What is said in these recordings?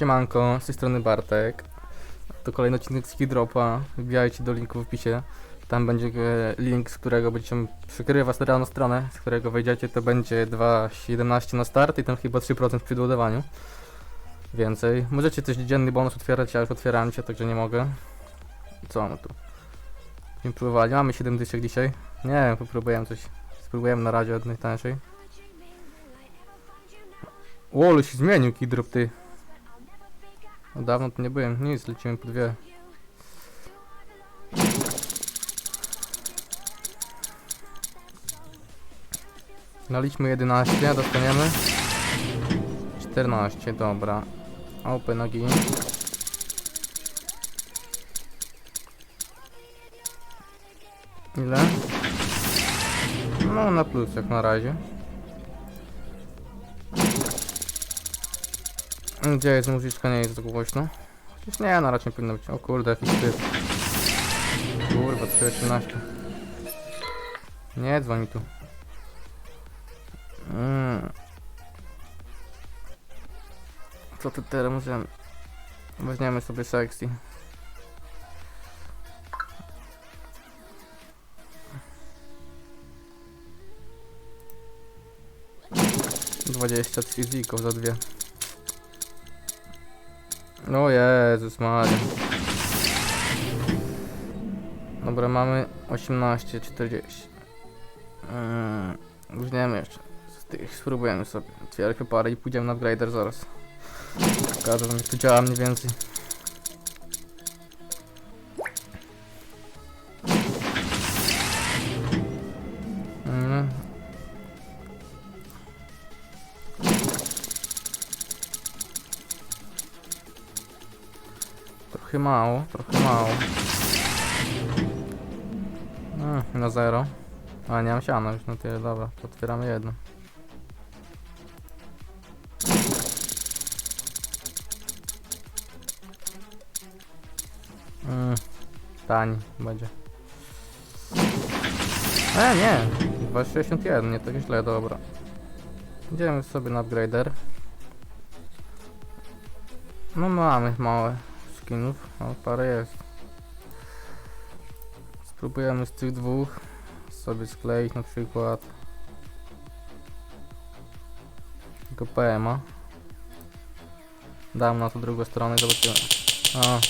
Siemanko, z tej strony Bartek. To kolejny odcinek z Dropa. Wbijajcie do linku w opisie. Tam będzie e, link, z którego będziecie przykrywa na stronę, z którego wejdziecie, to będzie 2,17 na start i tam chyba 3% przy doładowaniu. Więcej. Możecie też dzienny bonus otwierać, ja już otwieram cię, także nie mogę. Co mamy tu? Będziemy próbowali. Mamy 7 dyszek dzisiaj. Nie wiem, popróbujemy coś. Spróbujemy na razie od najtańszej. Łolu się zmienił Kidrop, ty. No dawno tu nie byłem. Nic, lecimy po dwie. Daliśmy 11, dostaniemy. 14, dobra. Open nogi. Ile? No na plus jak na razie. Gdzie jest muzyczka? Nie jest głośno. Chociaż nie, na raczej powinno być. O kurde, jakiś typ. Kurwa, 3.18. Nie, dzwoni tu. Mm. Co ty teraz możemy? Weźmiemy sobie sexy. Dwadzieścia fizików za dwie. O Jezus Maria. Dobra, mamy 18,40. Mm, Weźmiemy jeszcze. Z tych spróbujemy sobie. Otwieramy parę i pójdziemy na upgrader zaraz. Pokażę wam jak to działa mniej więcej. Mało, trochę mało. Mm, na zero. A nie mam siana już, no tyle, dobra, to otwieramy jedno. Mm, tań będzie. E, nie! 2,61, nie tak źle, dobra. Idziemy sobie na upgrader. No mamy małe skinów, ale parę jest. Spróbujemy z tych dwóch sobie skleić na przykład tego PMA. Dam na tą drugą stronę i zobaczymy. O.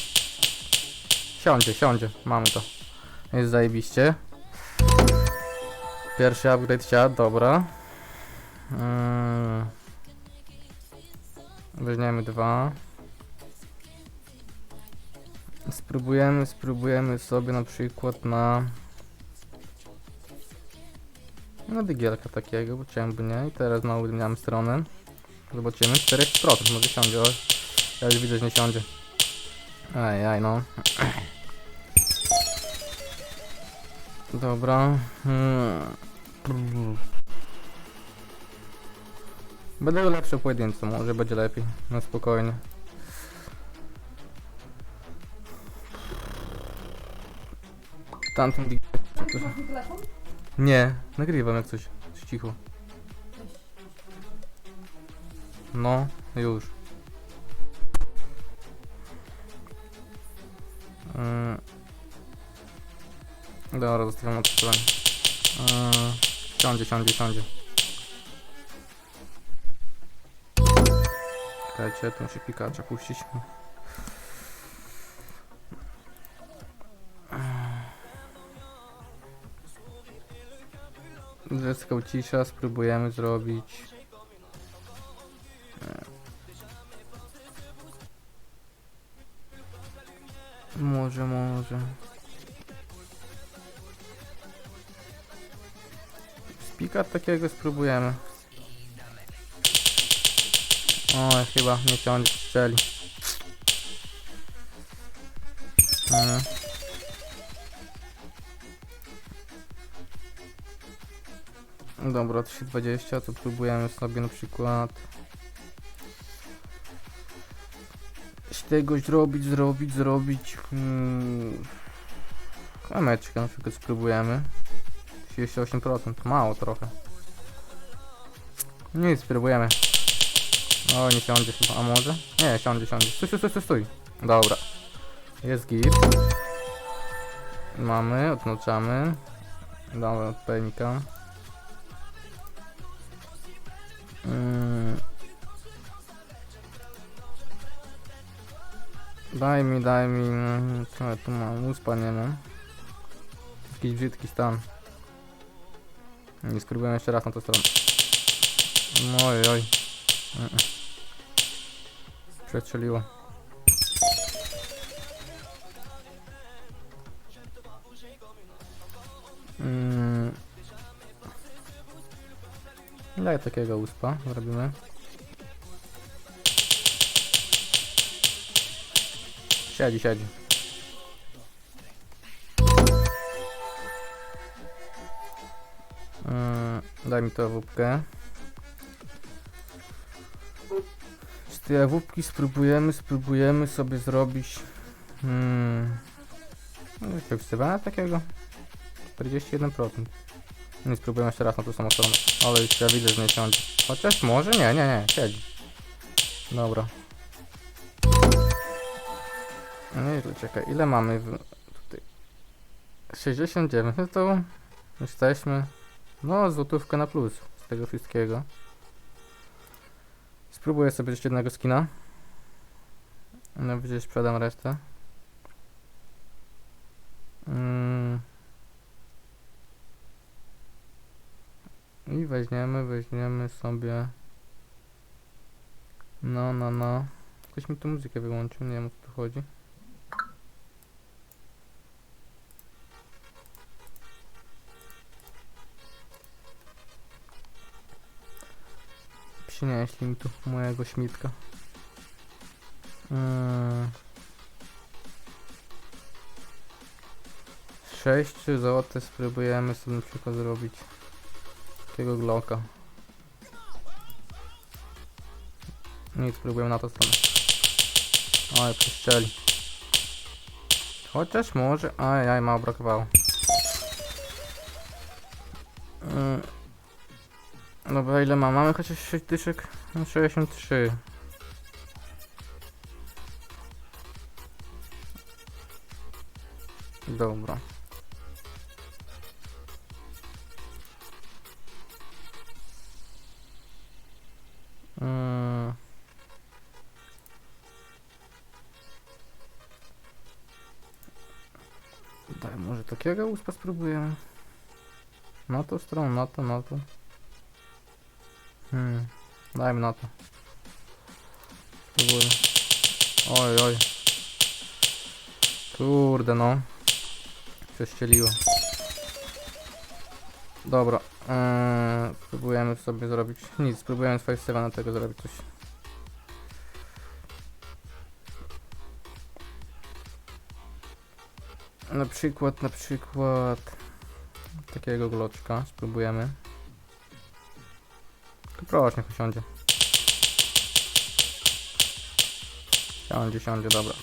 Siądzie, siądzie, mamy to. Jest zajebiście. Pierwszy upgrade siadł, dobra. Mm. Weźmiemy dwa. Spróbujemy, spróbujemy sobie na przykład na... Na dygielka takiego, bo czemu nie? I teraz znowu zmieniamy stronę. Zobaczymy, 4% może siądzie, ale ja już widzę, że nie siądzie. Ej, aj no. Dobra. Hmm. Będę lepszy w pojedyncu, może będzie lepiej. Na spokojnie. Masz telefon? Nie, nagrywam jak coś. Coś cicho. No, już. Mm. Dobra, zostawiam na stronie. Mm. Siądzie, siądzie, siądzie. Czekajcie, tu muszę pikacza puścić. Zyskał cisza, spróbujemy zrobić. E. Może, może. Spika takiego spróbujemy. O, chyba nie ciągnie strzeli. Mm. Dobra, 320, to próbujemy sobie na przykład z tego zrobić, zrobić, zrobić hmm, kameczkę na przykład spróbujemy 38%, mało trochę Nic, spróbujemy O, nie siądzie chyba, a może? Nie, siądzie, siądzie. Stój, stój, stój, stój. Dobra. Jest git. Mamy, odnoczamy. Damy od Daj mi, daj mi. mm, Co ja tu mam? Uspa nie mam. Jakiś brzydki stan. Nie spróbuję jeszcze raz na tę stronę. Oj, oj. Przestrzeliło. Mm. Daj takiego uspa, zrobimy. Siedzi, siedzi. Mm, daj mi tę wódkę. Z tej wódki spróbujemy, spróbujemy sobie zrobić... Hmm, no, wsywania takiego. 41%. Nie spróbujemy jeszcze raz na tą samą stronę. Ale już ja widzę, że nie siądzie. Chociaż może? Nie, nie, nie. Siedzi. Dobra. No i tu czekaj, ile mamy w... tutaj? 69, no to jesteśmy... No, złotówkę na plus z tego wszystkiego. Spróbuję sobie jeszcze jednego skina. No, gdzieś sprzedam resztę. Mm. I weźmiemy, weźmiemy sobie. No, no, no. Ktoś mi tu muzykę wyłączył, nie wiem o co tu chodzi. Przynieśli mi tu mojego śmitka. Mm. Sześć złote spróbujemy sobie na przykład zrobić takiego glocka. Nic, spróbujemy na to stronę. Oj, przeszczeli. Chociaż może... Ajaj, mało brakowało. Mm. Dobra, ile mam? Mamy chociaż 6 dyszek? No, 63. Dobra. Mm. Daj, może takiego uspa spróbujemy. Na tą stronę, na to, na to. Hmm, dajmy na to. Spróbujmy. Oj, oj. Kurde no. Prześcieliło. Dobra. Eee, spróbujemy sobie zrobić. Nic, spróbujemy z Face'a na tego zrobić coś. Na przykład, na przykład takiego gloczka spróbujemy. Tylko proszę, niech usiądzie. Siądzie, siądzie, dobra.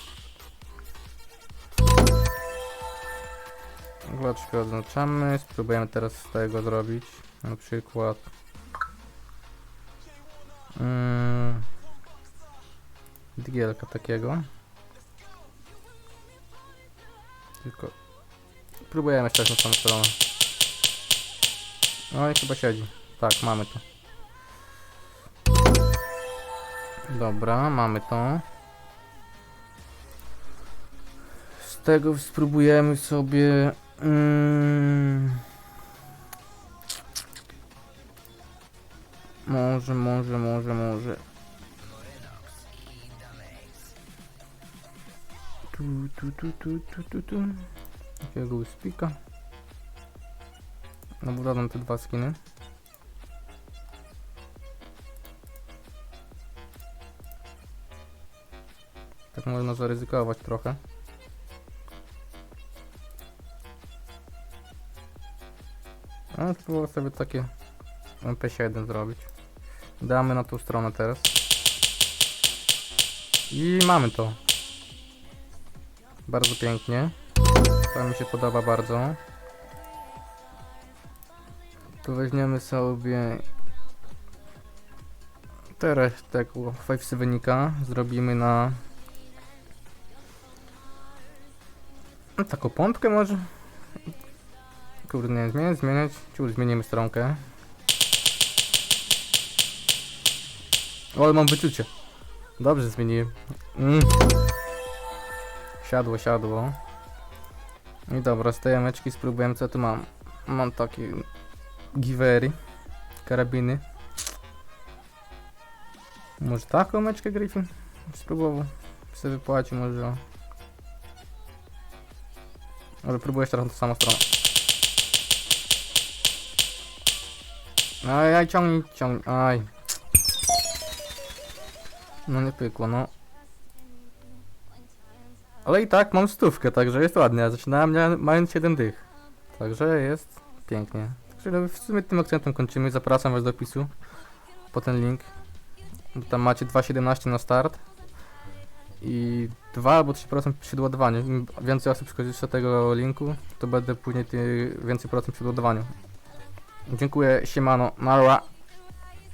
Gloczkę odznaczamy. Spróbujemy teraz z tego zrobić. Na przykład. Mm, digielka takiego. Tylko próbujemy jeszcze na samą stronę. No i chyba siedzi. Tak, mamy to. Dobra, mamy to. Z tego spróbujemy sobie. Mm, może, może, może, może. Tu, tu, tu, tu, tu, tu, tu. Jakiego uspika. No dodam te dwa skiny. Tak można zaryzykować trochę. No, spróbował sobie takie MP7 zrobić. Damy na tą stronę teraz. I mamy to. Bardzo pięknie. To mi się podoba bardzo. Tu weźmiemy sobie Teraz tego Fivesy wynika zrobimy na taką pompkę może kurde nie zmieniać, zmieniać ciul zmienimy stronkę o ale mam wyczucie dobrze zmieniłem mm. siadło, siadło i dobra, z tej jameczki spróbujemy co tu mam mam takie givery karabiny może taką meczkę Griffin? Spróbował. Sobie wypłaci może. Może próbujesz teraz na tą samą stronę. Aj, aj, ciągnij, ciągnij, aj. No nie pykło, no. Ale i tak mam stówkę, także jest ładnie. Zaczynałem mia- mając 7 dych. Także jest pięknie. Także w sumie tym akcentem kończymy. Zapraszam was do opisu. Po ten link. Tam macie 2,17 na start i 2 albo 3% przy doładowaniu. Im więcej osób skorzysta tego linku, to będę później ty więcej procent przy doładowaniu. Dziękuję, siemano, Marwa.